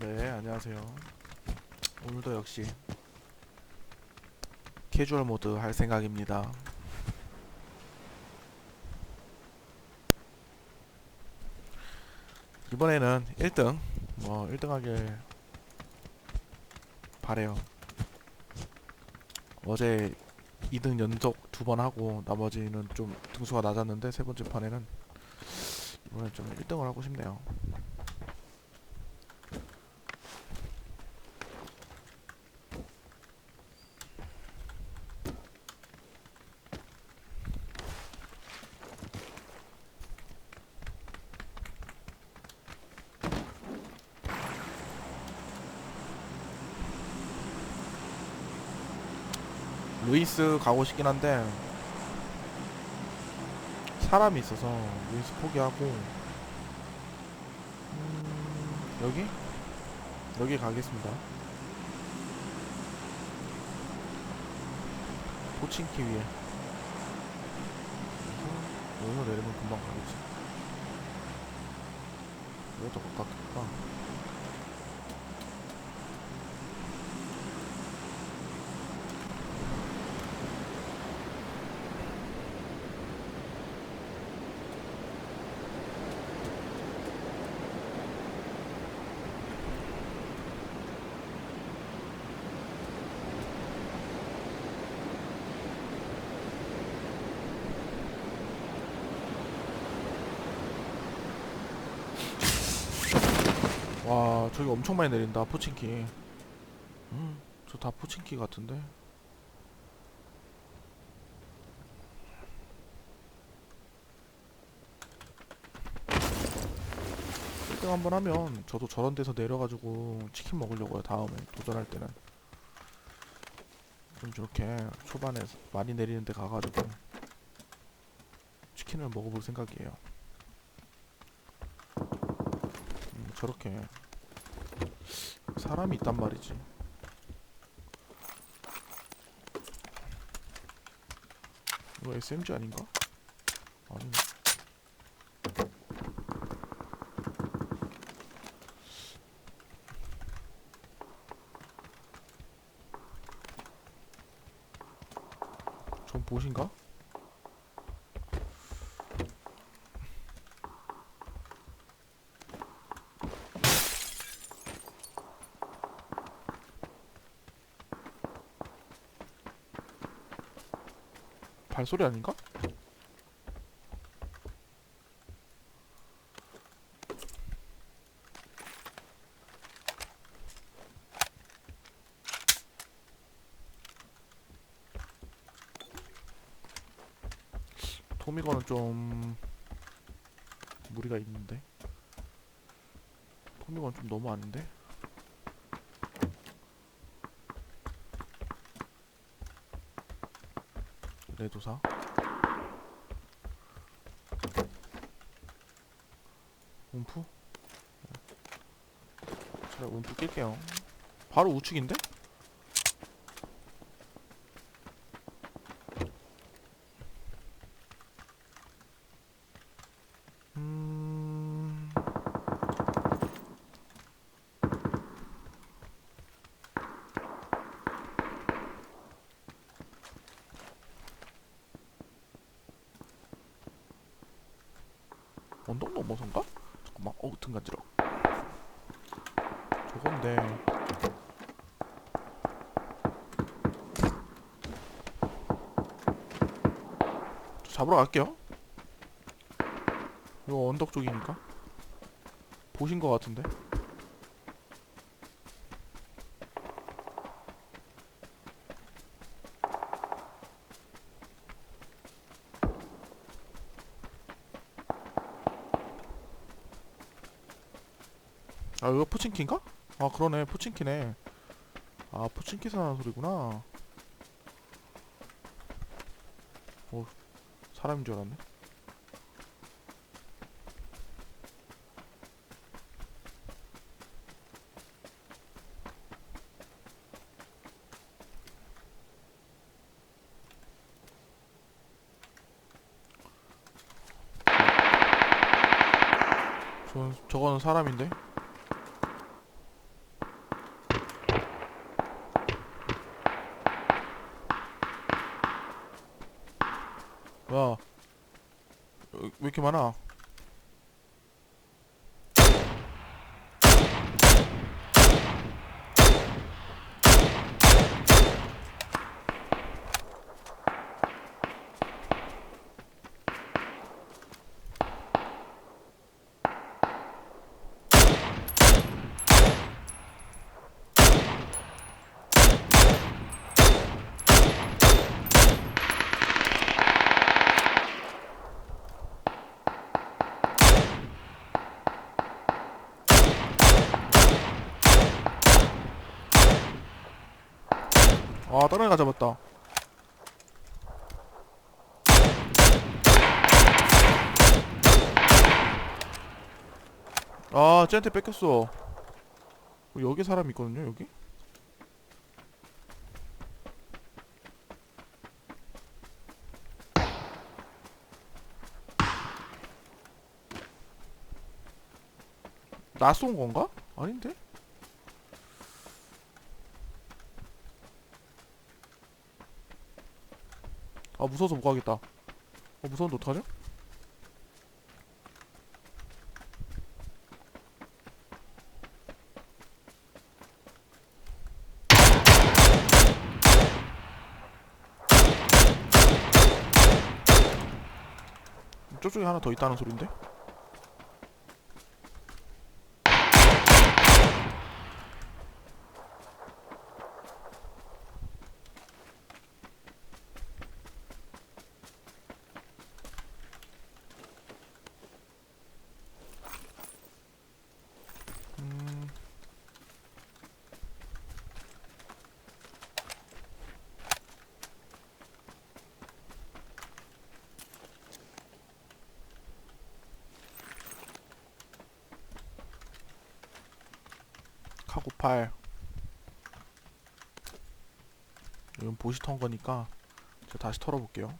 네, 안녕하세요. 오늘도 역시 캐주얼 모드 할 생각입니다. 이번에는 1등, 뭐 1등 하길 바래요. 어제 2등 연속 두 번 하고 나머지는 좀 등수가 낮았는데 세 번째 판에는 이번에 좀 1등을 하고 싶네요. 루이스 가고 싶긴 한데 사람이 있어서 루이스 포기하고 음, 여기 여기 가겠습니다. 포친키 위에 여기서 내리면 금방 가겠지. 이것도 가깝겠다. 와 저기 엄청 많이 내린다 포친키. 음 저 다 포친키 같은데? 일등 한번 하면 저도 저런 데서 내려가지고 치킨 먹으려고요 다음에 도전할 때는. 좀 저렇게 초반에 많이 내리는 데 가가지고 치킨을 먹어볼 생각이에요 음, 저렇게 사람이 있단 말이지. 이거 SMG 아닌가? 아니네. 전 보신가? 발소리 아닌가? 토미건은 좀 무리가 있는데 토미건 좀 너무 아닌데? 레도사 움프? 제가 움프 낄게요 바로 우측인데? 음... 언덕 넘어선가? 잠깐만 어우 등 간지러. 저건데. 저 잡으러 갈게요. 이거 언덕 쪽이니까. 보신 거 같은데 포친키인가? 아 그러네. 포친키네. 아 포친키에서 나는 소리구나. 오 사람인 줄 알았네. 저, 저거는 사람인데 야, 왜 이렇게 많아? 아, 다른 애가 잡았다. 아, 쟤한테 뺏겼어. 어, 여기 사람 있거든요, 여기? 나 쏜 건가? 아닌데? 아 무서워서 못 가겠다. 어 무서운데 어떡하죠? 저쪽에 하나 더 있다는 소린데? 카고 8 이건 보시 턴 거니까 제가 다시 털어볼게요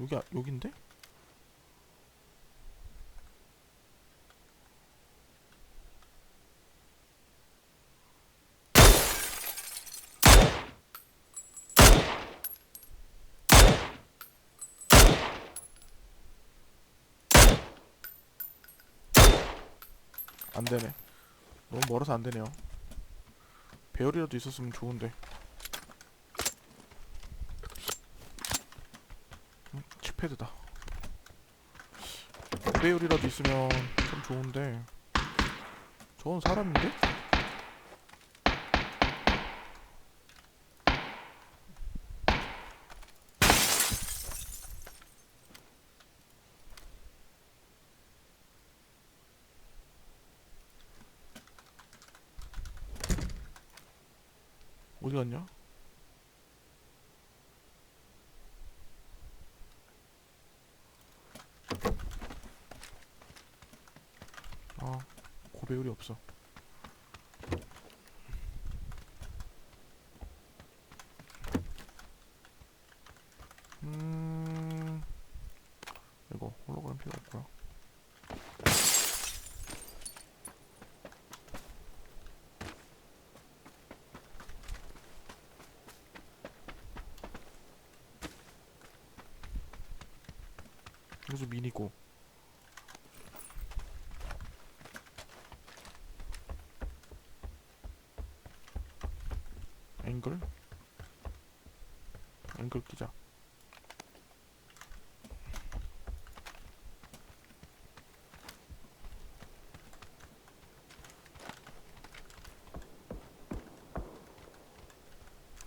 여기 아- 여긴데? 안 되네. 너무 멀어서 안 되네요. 배열이라도 있었으면 좋은데. 음, 칩패드다. 배열이라도 있으면 참 좋은데. 저건 사람인데? 어디 갔냐? 아, 고 배율이 없어. 음, 이거 홀로그램 필요 없고요. 여기서 미니고. 앵글? 앵글 끼자.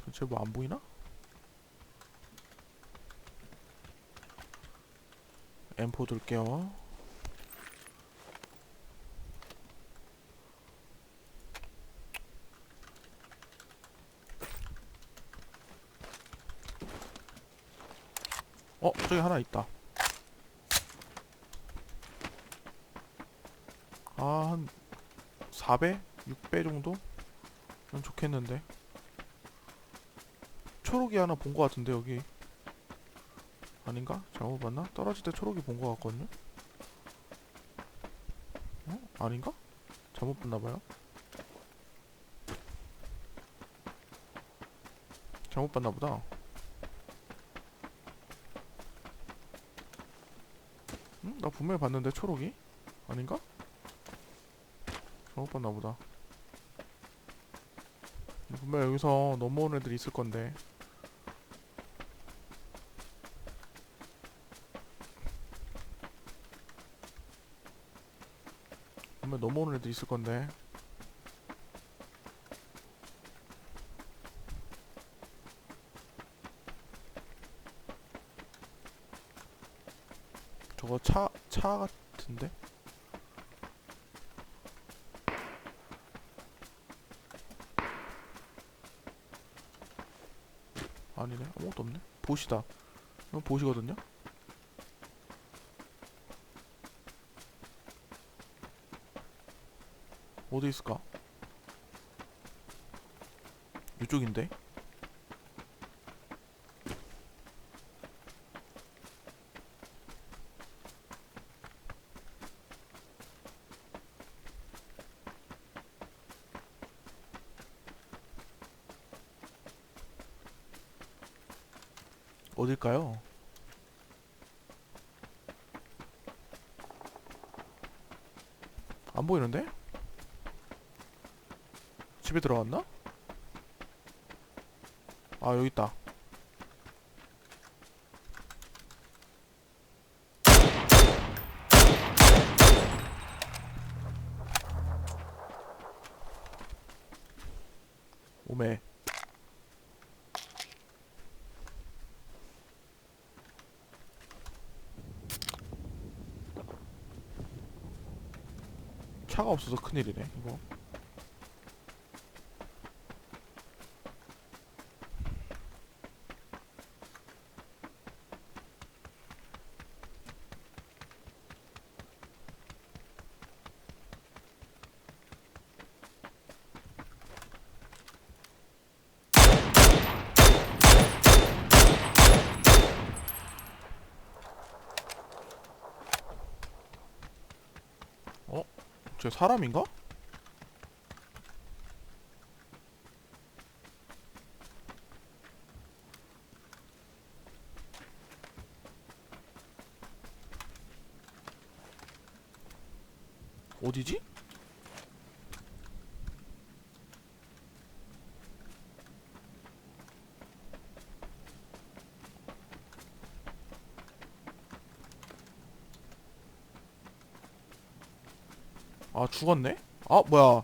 대체 뭐 안 보이나? M4 들게요. 어, 저기 하나 있다. 아, 한 4배? 6배 정도? 는 좋겠는데. 초록이 하나 본 것 같은데, 여기. 아닌가? 잘못 봤나? 떨어질 때 초록이 본 것 같거든요? 아닌가? 잘못 봤나봐요 잘못 봤나보다 나 분명히 봤는데 초록이? 아닌가? 잘못 봤나 보다 분명 여기서 넘어오는 애들이 있을 건데 분명 넘어오는 애들이 있을 건데 저거 차, 차 같은데? 아니네 아무것도 없네 보시다 이건 보시거든요 어디 있을까? 이쪽인데? 어딜까요? 안 보이는데? 집에 들어갔나? 아 여기 있다. 오메. 차가 없어서 큰일이네 이거. 저 사람인가? 어디지? 아 죽었네? 아 뭐야.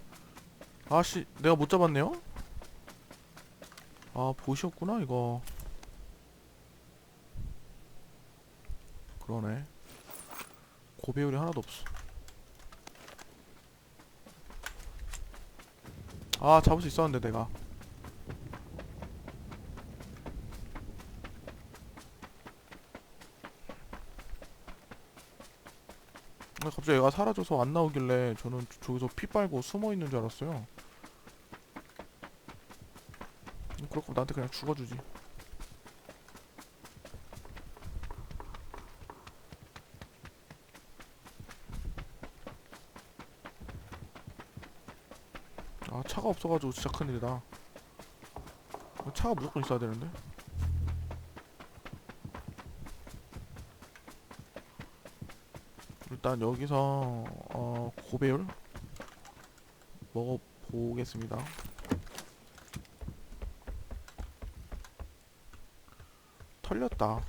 아씨 내가 못 잡았네요? 아 보시었구나 이거. 그러네. 고배율이 하나도 없어. 아 잡을 수 있었는데 내가 아, 갑자기 얘가 사라져서 안 나오길래 저는 저- 저기서 피 빨고 숨어 있는 줄 알았어요. 음, 거면 나한테 그냥 죽어주지. 아 차가 없어가지고 진짜 큰일이다. 아, 차가 무조건 있어야 되는데. 일단 여기서 어 고배율 먹어 보겠습니다. 털렸다.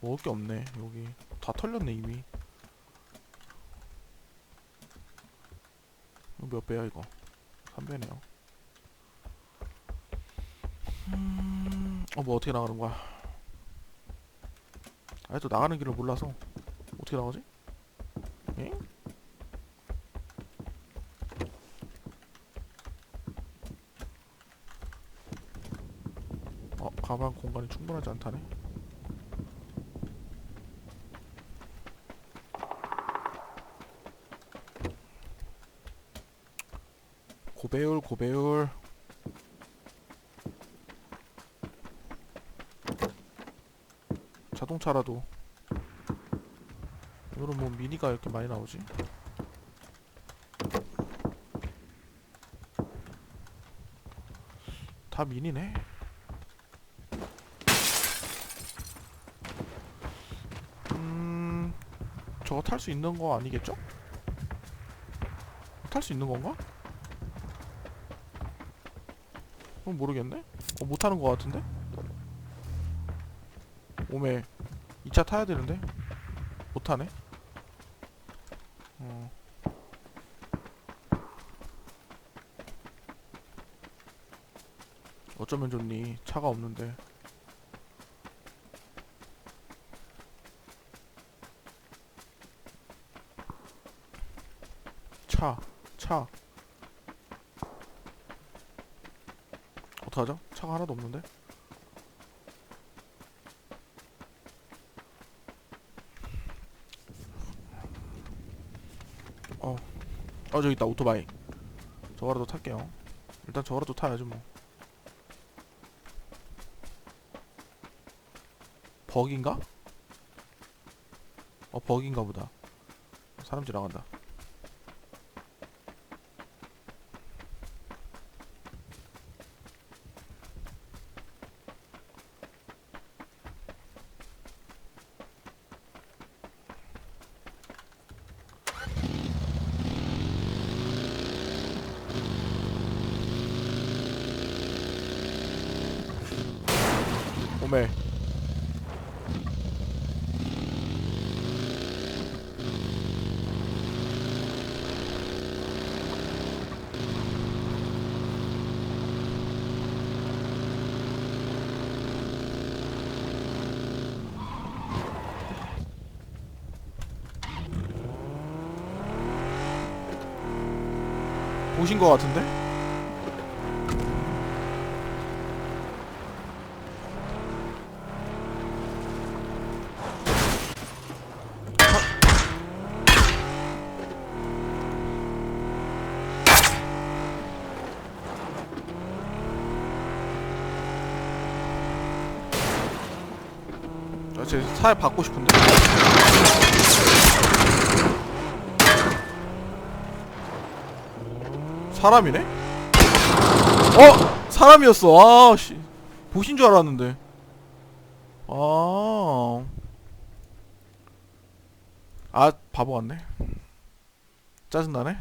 먹을 게 없네 여기 다 털렸네 이미. 몇 배야 이거? 3배네요. 음, 어뭐 어떻게 나가는 거야? 또 나가는 길을 몰라서 어떻게 나가지? 에? 어 가방 공간이 충분하지 않다네 고배율 고배율 자동차라도 오늘은 뭐 미니가 이렇게 많이 나오지? 다 미니네. 음, 저거 탈 수 있는 거 아니겠죠? 탈 수 있는 건가? 어, 모르겠네. 어, 못 타는 거 같은데? 오메, 2차 타야 되는데? 못 타네. 어. 어쩌면 좋니? 차가 없는데. 차, 차. 어떡하죠? 차가 하나도 없는데? 어 저기 있다 오토바이. 저거라도 탈게요. 일단 저거라도 타야지 뭐. 버기인가? 어 버기인가 보다. 사람 지나간다. 오메. 보신 거 같은데? 아, 제 차에 받고 싶은데. 사람이네? 어! 사람이었어. 아, 씨. 보신 줄 알았는데. 아. 아, 바보 같네. 짜증나네.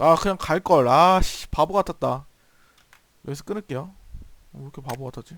아, 그냥 갈걸. 아, 씨. 바보 같았다. 여기서 끊을게요. 어, 왜 이렇게 바보 같았지?